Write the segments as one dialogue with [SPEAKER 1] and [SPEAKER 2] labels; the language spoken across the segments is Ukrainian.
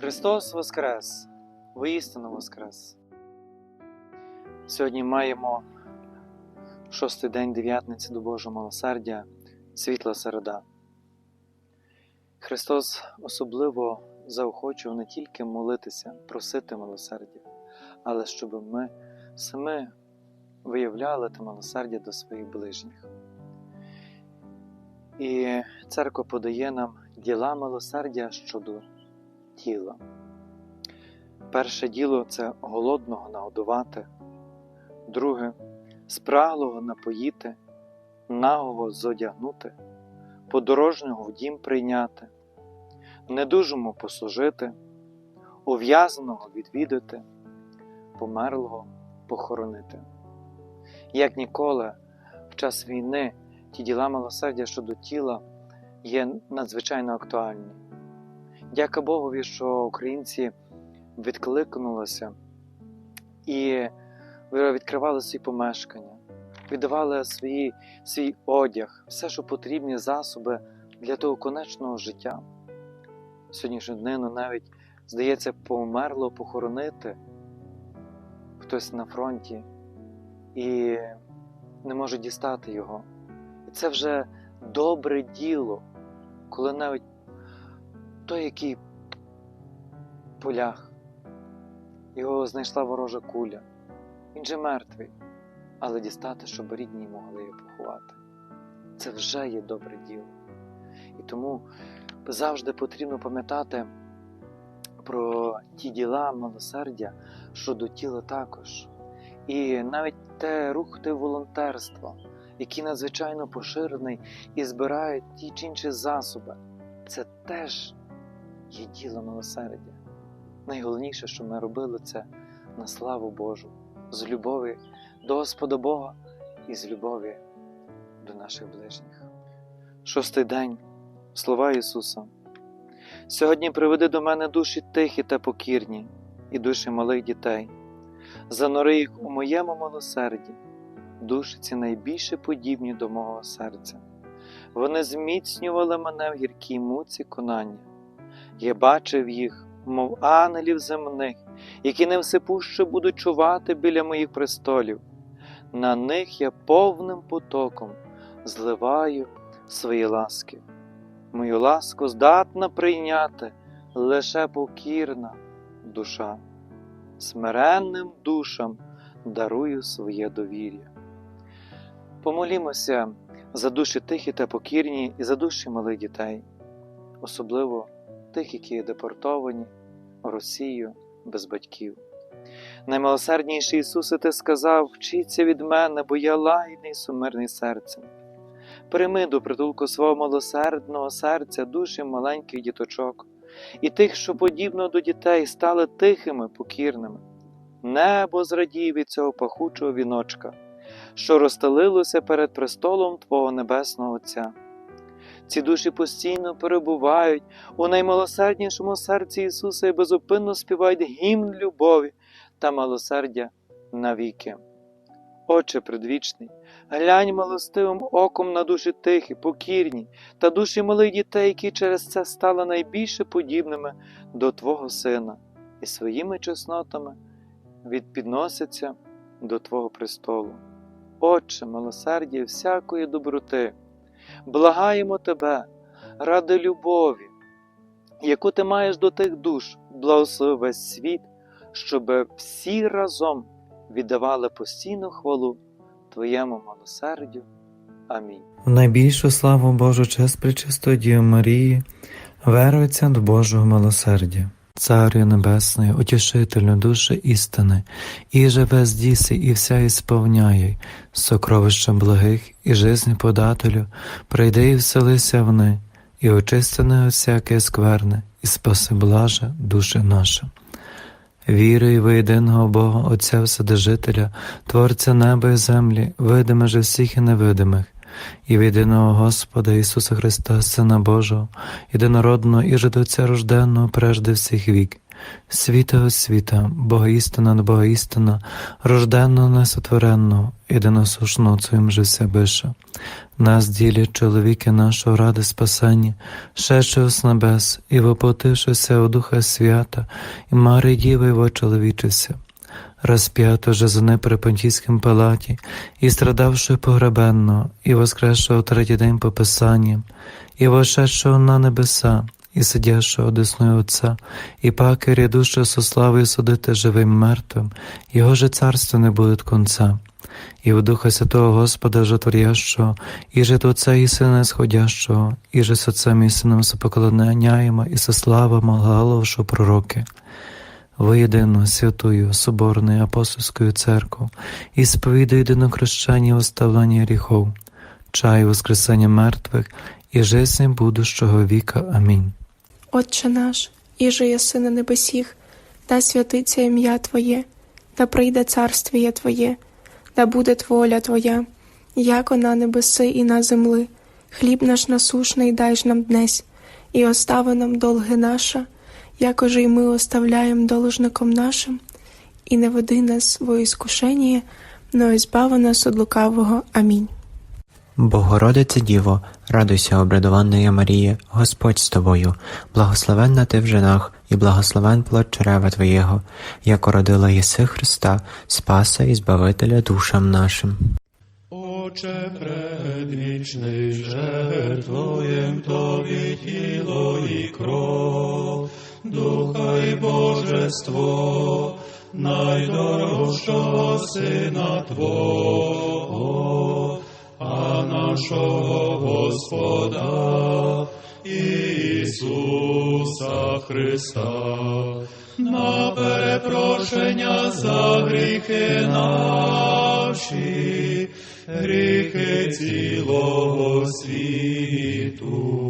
[SPEAKER 1] Христос Воскрес! Воістину Воскрес! Сьогодні маємо шостий день дев'ятниці до Божого милосердя, світла середа. Христос особливо заохочував не тільки молитися, просити милосердя, але щоб ми самі виявляли те милосердя до своїх ближніх. І церква подає нам діла милосердя щодо тіла. Перше діло це голодного нагодувати, друге спраглого напоїти, нагого зодягнути, подорожнього в дім прийняти, недужому послужити, ув'язаного відвідати, померлого похоронити. Як ніколи, в час війни ті діла милосердя щодо тіла є надзвичайно актуальні. Дяка Богові, що українці відкликнулися і відкривали свої помешкання, віддавали свої, свій одяг, все, що потрібні засоби для того конечного життя. Сьогоднішню днину навіть, здається, померло похоронити хтось на фронті і не може дістати його. І це вже добре діло, коли навіть той, який полях, його знайшла ворожа куля, він же мертвий, але дістати, щоб рідні могли його поховати. Це вже є добре діло. І тому завжди потрібно пам'ятати про ті діла милосердя щодо тіла також. І навіть те рух те волонтерство, який надзвичайно поширений і збирають ті чи інші засоби, це теж є діло милосердя. Найголовніше, що ми робили, це на славу Божу, з любові до Господа Бога і з любові до наших ближніх. Шостий день слова Ісуса. Сьогодні приведи до мене душі тихі та покірні, і душі малих дітей. Занори їх у моєму милосерді, душі ці найбільше подібні до мого серця. Вони зміцнювали мене в гіркій муці конання. Я бачив їх, мов ангелів земних, які невсипуще будуть чувати біля моїх престолів. На них я повним потоком зливаю свої ласки. Мою ласку здатна прийняти лише покірна душа. Смиренним душам дарую своє довір'я. Помолімося за душі тихі та покірні і за душі малих дітей, особливо тих, які депортовані в Росію без батьків. Наймилосердніший Ісусе, Ти сказав, вчіться від мене, бо я лагідний сумирний серцем. Прийми до притулку свого милосердного серця душі маленьких діточок і тих, що подібно до дітей стали тихими, покірними. Небо зрадіє від цього пахучого віночка, що розстелилося перед престолом Твого Небесного Отця. Ці душі постійно перебувають у наймилосерднішому серці Ісуса і безупинно співають гімн любові та милосердя навіки. Отче предвічний, глянь милостивим оком на душі тихі, покірні та душі малих дітей, які через це стали найбільше подібними до Твого Сина, і своїми чеснотами відпідносяться до Твого престолу. Отче, милосердя всякої доброти, благаємо Тебе ради любові, яку ти маєш до тих душ, благослови весь світ, щоб всі разом віддавали постійну хвалу Твоєму милосердю. Амінь.
[SPEAKER 2] В найбільшу славу Божу честь пречистої Діви Марії, верується до Божого милосердя. Царю Небесний, утішителю душі істини, і живе здіси, і вся ісповняє, сокровища благих і жизнь подателю, прийди і вселися вни, і очистене всяке скверне, і спаси блаже душі наші. Вірую в єдиного Бога, Отця Вседержителя, Творця неба і землі, видиме же всіх і невидимих, і в єдиного Господа Ісуса Христа, Сина Божого, єдинородного і жидоця рожденного прежде всіх вік, світа от світа, Бога істина над Бога істина, рожденного несотвореного, єдиносушного Цим же ся биша. Нас ділять чоловіки нашого ради спасення, шедшого з небес, і воплотившися у Духа Свята, і Марії Діви вочоловічився. Розп'ято же при Понтійським палаті, і страдавши погребенно, і воскресшого третій день по Писанням, і вошедшого на небеса, і сидящого одесною Отця, і паки рядуще со славою судити живим мертвим, його же царство не буде конца. І в Духа Святого Господа Жотворящого, і же Отця і Сина Сходящого, і же Отцем і Сином сопоклоняємо, і со славами Галовшу пророки. Воєдину святую, Соборною апостольською церкву, і сповідаю єдино хрещення і оставлення гріхов, чаю воскресення мертвих і жизнь будущого віка. Амінь.
[SPEAKER 3] Отче наш, іже єси на небесіх, да святиться ім'я Твоє, да прийде царствіє Твоє, да буде воля Твоя, яко на небеси і на земли. Хліб наш насушний дай ж нам днесь, і остави нам долги наша, якоже й ми оставляємо должником нашим, і не веди нас во іскушення, но избави нас від лукавого. Амінь.
[SPEAKER 4] Богородице Діво, радуйся, обрадованна Марія, Господь з тобою, благословенна ти в женах, і благословен плод чрева Твоєго, яко родила єси Христа, Спаса і Збавителя душам нашим.
[SPEAKER 5] Отче предвічний, жертвуєм Тобі тіло і кров, духа і божество, найдорожчого Сина Твого, а нашого Господа Ісуса Христа, на перепрошення за гріхи наші, гріхи цілого світу.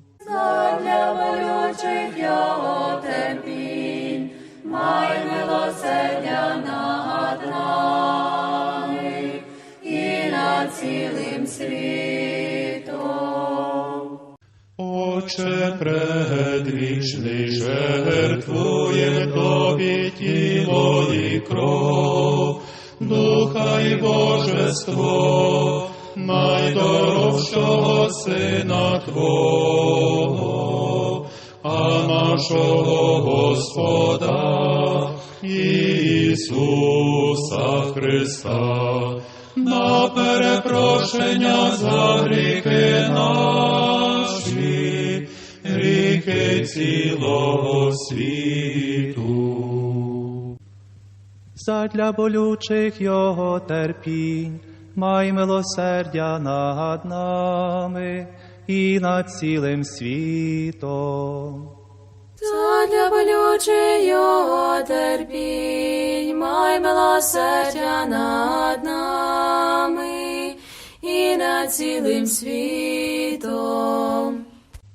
[SPEAKER 6] Задля болючих його терпінь, май милосердя над нами і над цілим світом.
[SPEAKER 5] Отче предвічний, жертвує Тобі тіло і кров, духа і божество, найдорожчого Сина Твого, а нашого Господа Ісуса Христа, на перепрошення за гріхи наші, гріхи цілого світу.
[SPEAKER 7] задля болючих його терпінь, май милосердя над нами і над цілим світом.
[SPEAKER 8] Задля болючих його терпінь, май милосердя над нами і над цілим світом.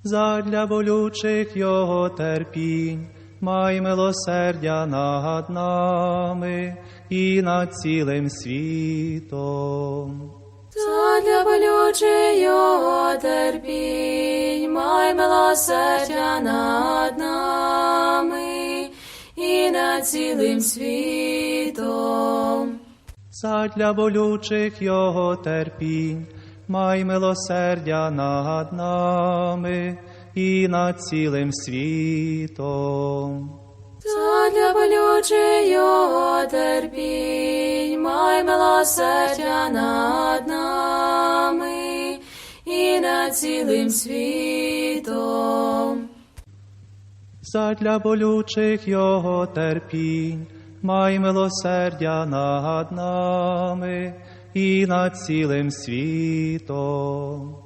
[SPEAKER 7] Задля болючих його терпінь, май милосердя над нами і над цілим світом.
[SPEAKER 8] Задля болючих його терпінь, май милосердя над нами і над цілим світом.
[SPEAKER 7] Задля болючих його терпінь, май милосердя над нами і над цілим світом.
[SPEAKER 8] Задля болючих його терпінь, май милосердя над нами і над цілим світом.
[SPEAKER 7] Задля болючих його терпінь, май милосердя над нами і над цілим світом.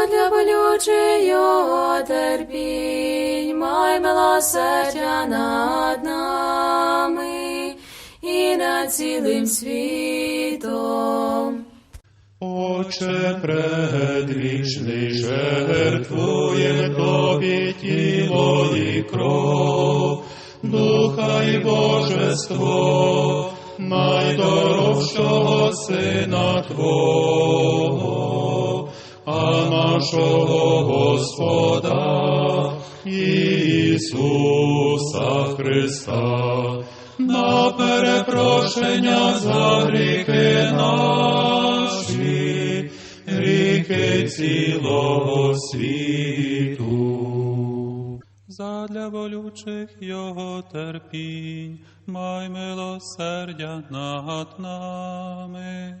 [SPEAKER 8] Задля болючих терпінь, май милосердя над нами і над цілим світом.
[SPEAKER 5] Отче предвічний, жертвує тобі тіло і кров, духа і божество, найдорожчого сина Твого, нашого Господа Ісуса Христа, на перепрошення за гріхи наші, гріхи цілого світу.
[SPEAKER 9] Задля болючих його терпінь, май милосердя над нами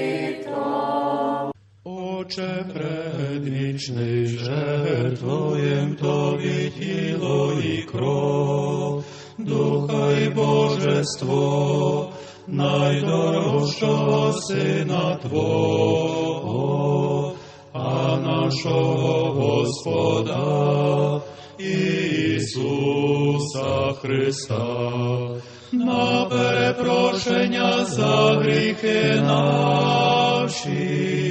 [SPEAKER 5] Отче предвічний, жертвуєм тобі тіло і кров, духа і божество, найдорожчого сина Твого, а
[SPEAKER 10] нашого Господа Ісуса Христа, на перепрошення за гріхи наші,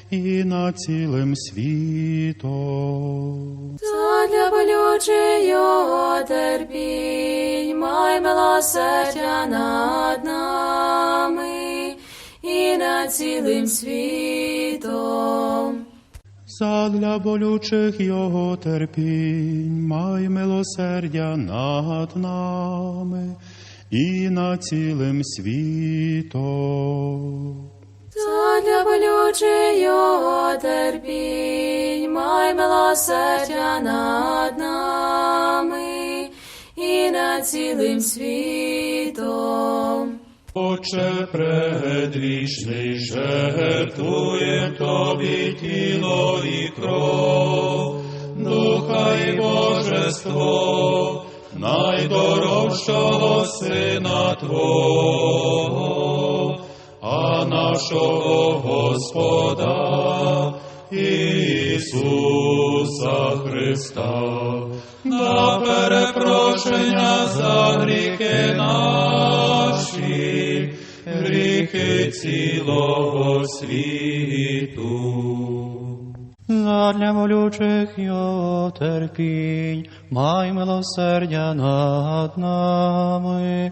[SPEAKER 10] і над цілим світом.
[SPEAKER 8] Задля болючий його терпінь, май милосердя над нами і над цілим світом.
[SPEAKER 10] Задля болючих його терпінь, май милосердя над нами і над цілим світом.
[SPEAKER 8] Задля його терпінь, май милосердя над нами і над цілим світом.
[SPEAKER 10] Отче предвічний, жертвує тобі тіло і кров, духа і божество, найдорожчого сина Твого, нашого Господа Ісуса Христа, на перепрошення за гріхи наші, гріхи цілого світу.
[SPEAKER 7] Задля молючих його терпінь, май милосердя над нами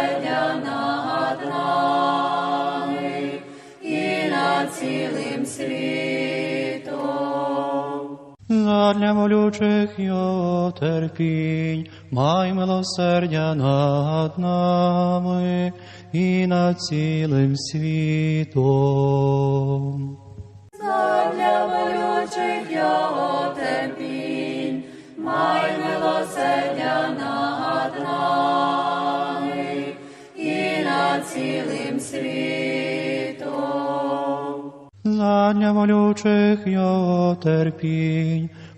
[SPEAKER 7] Задля молючих його терпінь, май милосердя над нами і над цілим світом.
[SPEAKER 8] Задля болючих його терпінь, май милосердя над нами і над цілим світом.
[SPEAKER 7] Задля молючих його терпінь,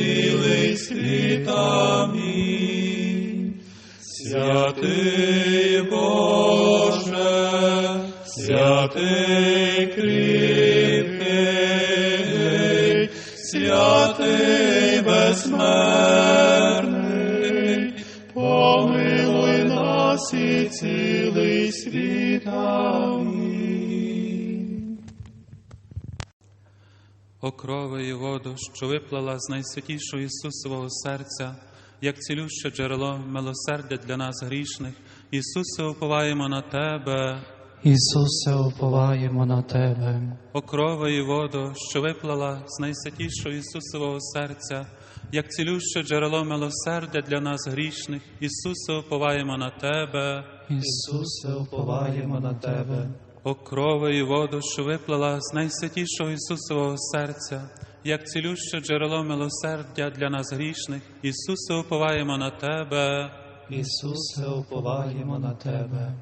[SPEAKER 10] цілий світ. Амінь. Святий Боже, святий
[SPEAKER 9] О крови і воду, що виплала з найсвятішого Ісусового серця, як цілюще джерело милосердя для нас грішних, Ісусе, уповаємо на Тебе,
[SPEAKER 10] Ісусе, уповаємо на Тебе.
[SPEAKER 9] о крови і воду, що виплала з найсвятішого Ісусового серця, як цілюще джерело милосердя для нас грішних, Ісусе, уповаємо на Тебе,
[SPEAKER 10] Ісусе, уповаємо на Тебе.
[SPEAKER 9] О крови і воду, що виплала з найсвятішого Ісусового серця, як цілюще джерело милосердя для нас грішних, Ісусе, уповаємо на Тебе,
[SPEAKER 10] Ісусе, уповаємо на Тебе.